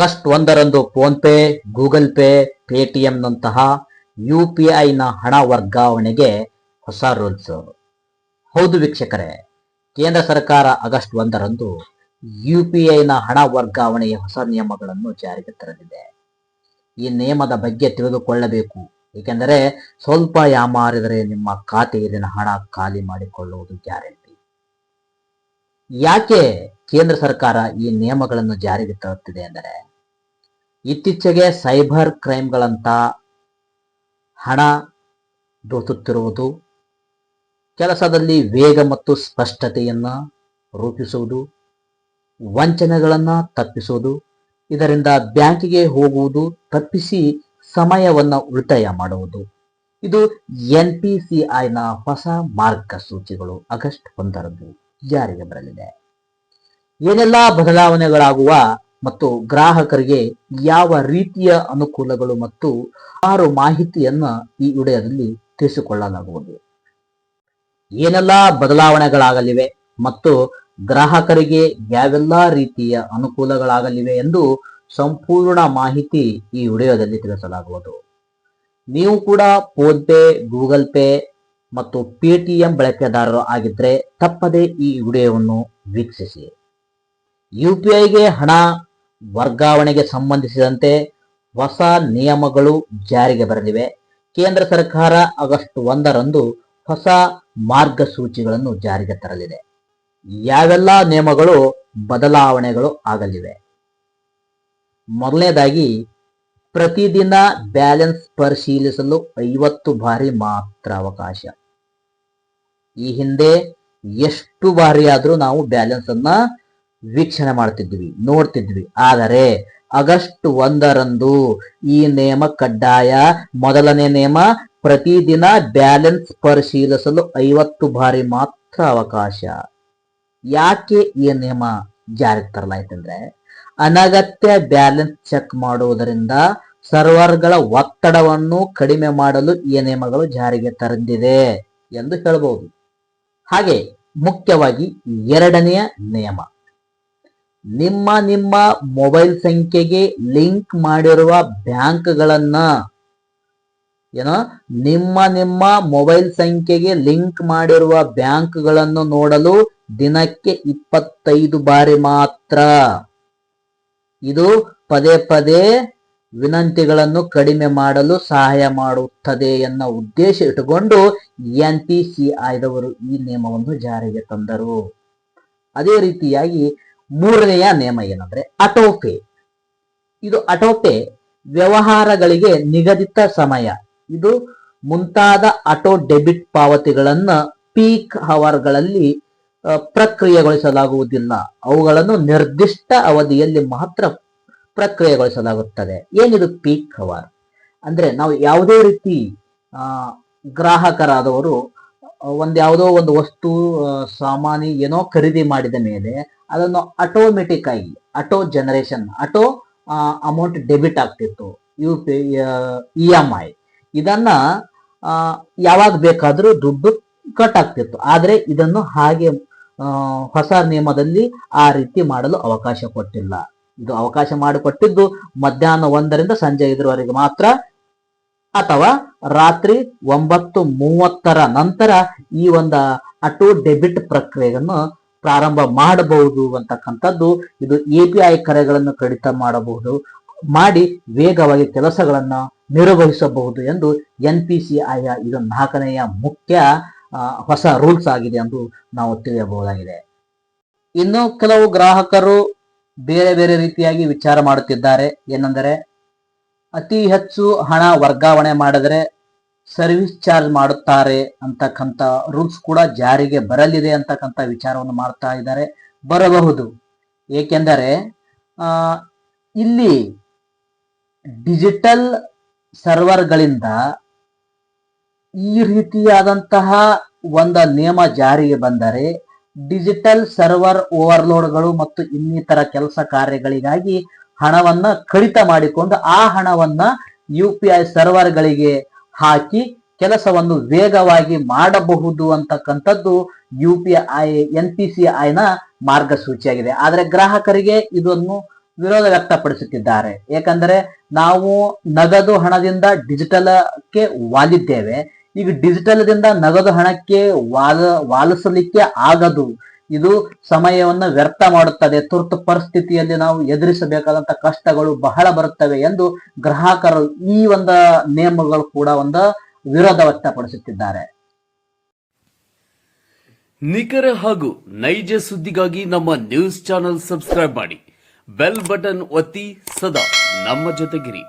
August ಒಂದರಂದು PhonePe, Google Pay, ಪೇಟಿಎಂನಂತಹ U P ಐನ ಹಣ ವರ್ಗಾವಣೆಗೆ ಹೊಸ ರೂಲ್ಸ್. ಹೌದು ವೀಕ್ಷಕರೇ, ಕೇಂದ್ರ ಸರ್ಕಾರ ಆಗಸ್ಟ್ ಒಂದರಂದು ಯು ಪಿ ಐನ ಹಣ ವರ್ಗಾವಣೆಯ ಹೊಸ ನಿಯಮಗಳನ್ನು ಜಾರಿಗೆ ತರಲಿದೆ. ಈ ನಿಯಮದ ಬಗ್ಗೆ ತಿಳಿದುಕೊಳ್ಳಬೇಕು. ಏಕೆಂದರೆ ಸ್ವಲ್ಪ ಯಾಮಾರಿದರೆ ನಿಮ್ಮ ಖಾತೆಯಲ್ಲಿನ ಹಣ ಖಾಲಿ ಮಾಡಿಕೊಳ್ಳುವುದು ಗ್ಯಾರಂಟಿ. ಯಾಕೆ ಕೇಂದ್ರ ಸರ್ಕಾರ ಈ ನಿಯಮಗಳನ್ನು ಜಾರಿಗೆ ತರುತ್ತಿದೆ ಎಂದರೆ ಇತ್ತೀಚೆಗೆ ಸೈಬರ್ ಕ್ರೈಮ್ಗಳಂತ ಹಣ ದೋಚುತ್ತಿರುವುದು ಕೆಲಸದಲ್ಲಿ ವೇಗ ಮತ್ತು ಸ್ಪಷ್ಟತೆಯನ್ನು ರೂಪಿಸುವುದು, ವಂಚನೆಗಳನ್ನು ತಪ್ಪಿಸುವುದು, ಇದರಿಂದ ಬ್ಯಾಂಕಿಗೆ ಹೋಗುವುದು ತಪ್ಪಿಸಿ ಸಮಯವನ್ನ ಉಳಿತಾಯ ಮಾಡುವುದು. ಇದು ಎನ್ ಪಿ ಸಿ ಐನ ಹೊಸ ಮಾರ್ಗಸೂಚಿಗಳು. ಆಗಸ್ಟ್ ಒಂದರಂದು ಜಾರಿಗೆ ಬರಲಿದೆ. ಏನೆಲ್ಲ ಬದಲಾವಣೆಗಳಾಗುವ ಮತ್ತು ಗ್ರಾಹಕರಿಗೆ ಯಾವ ರೀತಿಯ ಅನುಕೂಲಗಳು ಮತ್ತು ಆರು ಮಾಹಿತಿಯನ್ನ ಈ ವಿಡಿಯೋದಲ್ಲಿ ತಿಳಿಸಿಕೊಳ್ಳಲಾಗುವುದು. ಏನೆಲ್ಲ ಬದಲಾವಣೆಗಳಾಗಲಿವೆ ಮತ್ತು ಗ್ರಾಹಕರಿಗೆ ಯಾವೆಲ್ಲ ರೀತಿಯ ಅನುಕೂಲಗಳಾಗಲಿವೆ ಎಂದು ಸಂಪೂರ್ಣ ಮಾಹಿತಿ ಈ ವಿಡಿಯೋದಲ್ಲಿ ತಿಳಿಸಲಾಗುವುದು. ನೀವು ಕೂಡ ಫೋನ್ ಪೇ, ಗೂಗಲ್ ಪೇ ಮತ್ತು ಪೇಟಿಎಂ ಬಳಕೆದಾರರು ಆಗಿದ್ರೆ ತಪ್ಪದೆ ಈ ವಿಡಿಯೋವನ್ನು ವೀಕ್ಷಿಸಿ. ಯು ಪಿ ಐಗೆ ಹಣ ವರ್ಗಾವಣೆಗೆ ಸಂಬಂಧಿಸಿದಂತೆ ಹೊಸ ನಿಯಮಗಳು ಜಾರಿಗೆ ಬರಲಿವೆ. ಕೇಂದ್ರ ಸರ್ಕಾರ ಆಗಸ್ಟ್ ಒಂದರಂದು ಹೊಸ ಮಾರ್ಗಸೂಚಿಗಳನ್ನು ಜಾರಿಗೆ ತರಲಿದೆ. ಯಾವೆಲ್ಲ ನಿಯಮಗಳು, ಬದಲಾವಣೆಗಳು ಆಗಲಿವೆ? ಮೊದಲನೇದಾಗಿ, ಪ್ರತಿದಿನ ಬ್ಯಾಲೆನ್ಸ್ ಪರಿಶೀಲಿಸಲು ಐವತ್ತು ಬಾರಿ ಮಾತ್ರ ಅವಕಾಶ. ಈ ಹಿಂದೆ ಎಷ್ಟು ಬಾರಿ ಆದ್ರೂ ನಾವು ಬ್ಯಾಲೆನ್ಸ್ ಅನ್ನ ವೀಕ್ಷಣೆ ಮಾಡ್ತಿದ್ವಿ ನೋಡ್ತಿದ್ವಿ. ಆದರೆ ಆಗಸ್ಟ್ ಒಂದರಂದು ಈ ನಿಯಮ ಕಡ್ಡಾಯ ಮೊದಲನೇ ನಿಯಮ ಪ್ರತಿದಿನ ಬ್ಯಾಲೆನ್ಸ್ ಪರಿಶೀಲಿಸಲು ಐವತ್ತು ಬಾರಿ ಮಾತ್ರ ಅವಕಾಶ. ಯಾಕೆ ಈ ನಿಯಮ ಜಾರಿಗೆ ತರಲಾಯ್ತಂದ್ರೆ ಅನಗತ್ಯ ಬ್ಯಾಲೆನ್ಸ್ ಚೆಕ್ ಮಾಡುವುದರಿಂದ ಸರ್ವರ್ಗಳ ಒತ್ತಡವನ್ನು ಕಡಿಮೆ ಮಾಡಲು ಈ ನಿಯಮಗಳು ಜಾರಿಗೆ ತರಂದಿದೆ ಎಂದು ಹೇಳಬಹುದು ಹಾಗೆ ಮುಖ್ಯವಾಗಿ ಎರಡನೆಯ ನಿಯಮ ನಿಮ್ಮ ನಿಮ್ಮ ಮೊಬೈಲ್ ಸಂಖ್ಯೆಗೆ ಲಿಂಕ್ ಮಾಡಿರುವ ಬ್ಯಾಂಕ್ಗಳನ್ನ ಏನೋ ನಿಮ್ಮ ನಿಮ್ಮ ಮೊಬೈಲ್ ಸಂಖ್ಯೆಗೆ ಲಿಂಕ್ ಮಾಡಿರುವ ಬ್ಯಾಂಕ್ಗಳನ್ನು ನೋಡಲು ದಿನಕ್ಕೆ ಇಪ್ಪತ್ತೈದು ಬಾರಿ ಮಾತ್ರ. ಇದು ಪದೇ ಪದೇ ವಿನಂತಿಗಳನ್ನು ಕಡಿಮೆ ಮಾಡಲು ಸಹಾಯ ಮಾಡುತ್ತದೆ ಎನ್ನ ಉದ್ದೇಶ ಇಟ್ಟುಕೊಂಡು ಎನ್ ಪಿ ಸಿ ಆಯ್ದವರು ಈ ನಿಯಮವನ್ನು ಜಾರಿಗೆ ತಂದರು. ಅದೇ ರೀತಿಯಾಗಿ ಮೂರನೆಯ ನಿಯಮ ಏನಂದ್ರೆ ಅಟೋಪೆ. ಇದು ಅಟೋಪೆ ವ್ಯವಹಾರಗಳಿಗೆ ನಿಗದಿತ ಸಮಯ. ಇದು ಮುಂತಾದ ಆಟೋ ಡೆಬಿಟ್ ಪಾವತಿಗಳನ್ನು ಪೀಕ್ ಅವರ್ಗಳಲ್ಲಿ ಪ್ರಕ್ರಿಯೆಗೊಳಿಸಲಾಗುವುದಿಲ್ಲ. ಅವುಗಳನ್ನು ನಿರ್ದಿಷ್ಟ ಅವಧಿಯಲ್ಲಿ ಮಾತ್ರ ಪ್ರಕ್ರಿಯೆಗೊಳಿಸಲಾಗುತ್ತದೆ. ಏನಿದು ಪೀಕ್ ಅವರ್ ಅಂದ್ರೆ ನಾವು ಯಾವುದೇ ರೀತಿ ಗ್ರಾಹಕರಾದವರು ಒಂದ್ ಯಾವುದೋ ಒಂದು ವಸ್ತು ಸಾಮಾನಿ ಏನೋ ಖರೀದಿ ಮಾಡಿದ ಮೇಲೆ ಅದನ್ನು ಆಟೋಮೆಟಿಕ್ ಆಗಿ auto generation auto amount debit ಆಗ್ತಿತ್ತು, U P E M I ಇದನ್ನ ಯಾವಾಗ ಬೇಕಾದರೂ ದುಡ್ಡು ಕಟ್ ಆಗ್ತಿತ್ತು ಆದರೆ ಇದನ್ನು ಹಾಗೆ ಹೊಸ ನಿಯಮದಲ್ಲಿ ಆ ರೀತಿ ಮಾಡಲು ಅವಕಾಶ ಕೊಟ್ಟಿಲ್ಲ. ಇದು ಅವಕಾಶ ಮಾಡಿಕೊಟ್ಟಿದ್ದು ಮಧ್ಯಾಹ್ನ ಒಂದರಿಂದ ಸಂಜೆ ಐದರವರೆಗೆ ಮಾತ್ರ ಅಥವಾ ರಾತ್ರಿ ಒಂಬತ್ತು ಮೂವತ್ತರ ನಂತರ ಈ ಒಂದು ಆಟೋ ಡೆಬಿಟ್ ಪ್ರಕ್ರಿಯೆಯನ್ನು ಪ್ರಾರಂಭ ಮಾಡಬಹುದು ಅಂತಕ್ಕಂಥದ್ದು. ಇದು ಎ ಪಿ ಐ ಕರೆಗಳನ್ನು ಕಡಿತ ಮಾಡಬಹುದು, ಮಾಡಿ ವೇಗವಾಗಿ ಕೆಲಸಗಳನ್ನು ನಿರ್ವಹಿಸಬಹುದು ಎಂದು ಎನ್ ಪಿ ಸಿ ಐ ಇದು ನಾಲ್ಕನೆಯ ಮುಖ್ಯ ಹೊಸ ರೂಲ್ಸ್ ಆಗಿದೆ ಎಂದು ನಾವು ತಿಳಿಯಬಹುದಾಗಿದೆ. ಇನ್ನು ಕೆಲವು ಗ್ರಾಹಕರು ಬೇರೆ ಬೇರೆ ರೀತಿಯಾಗಿ ವಿಚಾರ ಮಾಡುತ್ತಿದ್ದಾರೆ. ಏನೆಂದರೆ ಅತಿ ಹೆಚ್ಚು ಹಣ ವರ್ಗಾವಣೆ ಮಾಡಿದರೆ ಸರ್ವಿಸ್ ಚಾರ್ಜ್ ಮಾಡುತ್ತಾರೆ ಅಂತಕ್ಕಂಥ ರೂಲ್ಸ್ ಕೂಡ ಜಾರಿಗೆ ಬರಲಿದೆ ಅಂತಕ್ಕಂಥ ವಿಚಾರವನ್ನು ಮಾಡ್ತಾ ಇದ್ದಾರೆ. ಬರಬಹುದು. ಏಕೆಂದರೆ ಇಲ್ಲಿ ಡಿಜಿಟಲ್ ಸರ್ವರ್ಗಳಿಂದ ಈ ರೀತಿಯಾದಂತಹ ಒಂದು ನಿಯಮ ಜಾರಿಗೆ ಬಂದರೆ ಡಿಜಿಟಲ್ ಸರ್ವರ್ ಓವರ್ಲೋಡ್ಗಳು ಮತ್ತು ಇನ್ನಿತರ ಕೆಲಸ ಕಾರ್ಯಗಳಿಗಾಗಿ ಹಣವನ್ನ ಕಡಿತ ಮಾಡಿಕೊಂಡು ಆ ಹಣವನ್ನ ಯು ಪಿ ಐ ಸರ್ವರ್ಗಳಿಗೆ ಹಾಕಿ ಕೆಲಸವನ್ನು ವೇಗವಾಗಿ ಮಾಡಬಹುದು ಅಂತಕ್ಕಂಥದ್ದು U P I N P C ಐನ ಮಾರ್ಗಸೂಚಿಯಾಗಿದೆ. ಆದರೆ ಗ್ರಾಹಕರಿಗೆ ಇದನ್ನು ವಿರೋಧ ವ್ಯಕ್ತಪಡಿಸುತ್ತಿದ್ದಾರೆ. ಏಕೆಂದರೆ ನಾವು ನಗದು ಹಣದಿಂದ ಡಿಜಿಟಲ್ಗೆ ವಾಲಿದ್ದೇವೆ ಈಗ ಡಿಜಿಟಲ್ದಿಂದ ನಗದು ಹಣಕ್ಕೆ ವಾಲ ವಾಲಿಸಲಿಕ್ಕೆ ಆಗದು. ಇದು ಸಮಯವನ್ನು ವ್ಯರ್ಥ ಮಾಡುತ್ತದೆ. ತುರ್ತು ಪರಿಸ್ಥಿತಿಯಲ್ಲಿ ನಾವು ಎದುರಿಸಬೇಕಾದಂತ ಕಷ್ಟಗಳು ಬಹಳ ಬರುತ್ತವೆ ಎಂದು ಗ್ರಾಹಕರು ಈ ಒಂದು ನಿಯಮಗಳು ಕೂಡ ಒಂದು ವಿರೋಧ ವ್ಯಕ್ತಪಡಿಸುತ್ತಿದ್ದಾರೆ. ನಿಖರ ಹಾಗೂ ನೈಜ ಸುದ್ದಿಗಾಗಿ ನಮ್ಮ ನ್ಯೂಸ್ ಚಾನೆಲ್ ಸಬ್ಸ್ಕ್ರೈಬ್ ಮಾಡಿ. ಬೆಲ್ ಬಟನ್ ಒತ್ತಿ ಸದಾ ನಮ್ಮ ಜೊತೆಗಿರಿ.